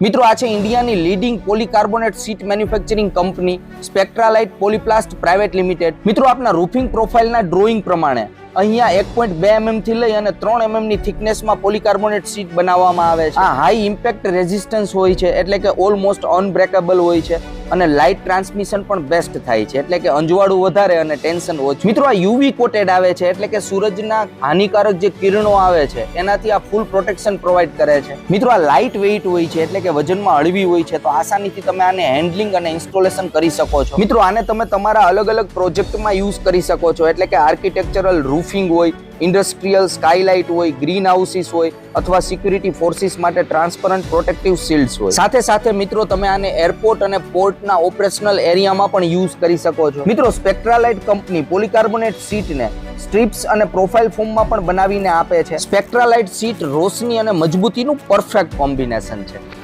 મિત્રો, આ છે ઇન્ડિયાની leading polycarbonate sheet manufacturing company Spectralite Polyplast private limited મિત્રો, આપના રૂફિંગ પ્રોફાઇલના ડ્રોઈંગ પ્રમાણે અહીંયા એક પોઈન્ટ બે એમએમથી થી લઈ અને ત્રણ એમએમની થિકનેસમાં પોલીકાર્બોનેટ સીટ બનાવવામાં આવે છે. આ હાઈ ઇમ્પેક્ટ રેઝિસ્ટન્સ હોય છે, એટલે કે ઓલમોસ્ટ અનબ્રેકેબલ હોય છે. અને લાઇટ ટ્રાન્સમિશન પણ બેસ્ટ થાય છે. એટલે કે અંજવાળું વધારે અને ટેન્શન ઓછું. મિત્રો, આ યુવી કોટેડ આવે છે, એટલે કે સૂરજના હાનિકારક જે કિરણો આવે છે, એનાથી આ ફૂલ પ્રોટેક્શન પ્રોવાઈડ કરે છે. મિત્રો, આ લાઇટ વેઇટ હોય છે, એટલે કે વજનમાં હળવી હોય છે, તો આસાનીથી તમે આને હેન્ડલિંગ અને ઇન્સ્ટોલેશન કરી શકો છો. મિત્રો, આને તમે તમારા અલગ અલગ પ્રોજેક્ટમાં યુઝ કરી શકો છો. એટલે કે આર્કિટેક્ચરલ રૂફિંગ હોય ઇન્ડસ્ટ્રીયલ સ્કાયલાઇટ હોય ગ્રીન હાઉસીસ હોય અથવા સિક્યુરિટી ફોર્સિસ માટે ટ્રાન્સપરન્ટ પ્રોટેક્ટિવ શિલ્ડ્સ હોય. સાથે સાથે મિત્રો, તમે આને એરપોર્ટ અને પોર્ટના ઓપરેશનલ એરિયામાં પણ યુઝ કરી શકો છો. મિત્રો, સ્પેક્ટ્રાલાઇટ કંપની પોલીકાર્બોનેટ સીટને સ્ટ્રીપ્સ અને પ્રોફાઇલ ફોર્મમાં પણ બનાવીને આપે છે. સ્પેક્ટ્રાલાઇટ સીટ રોશની અને મજબૂતીનું પરફેક્ટ કોમ્બિનેશન છે.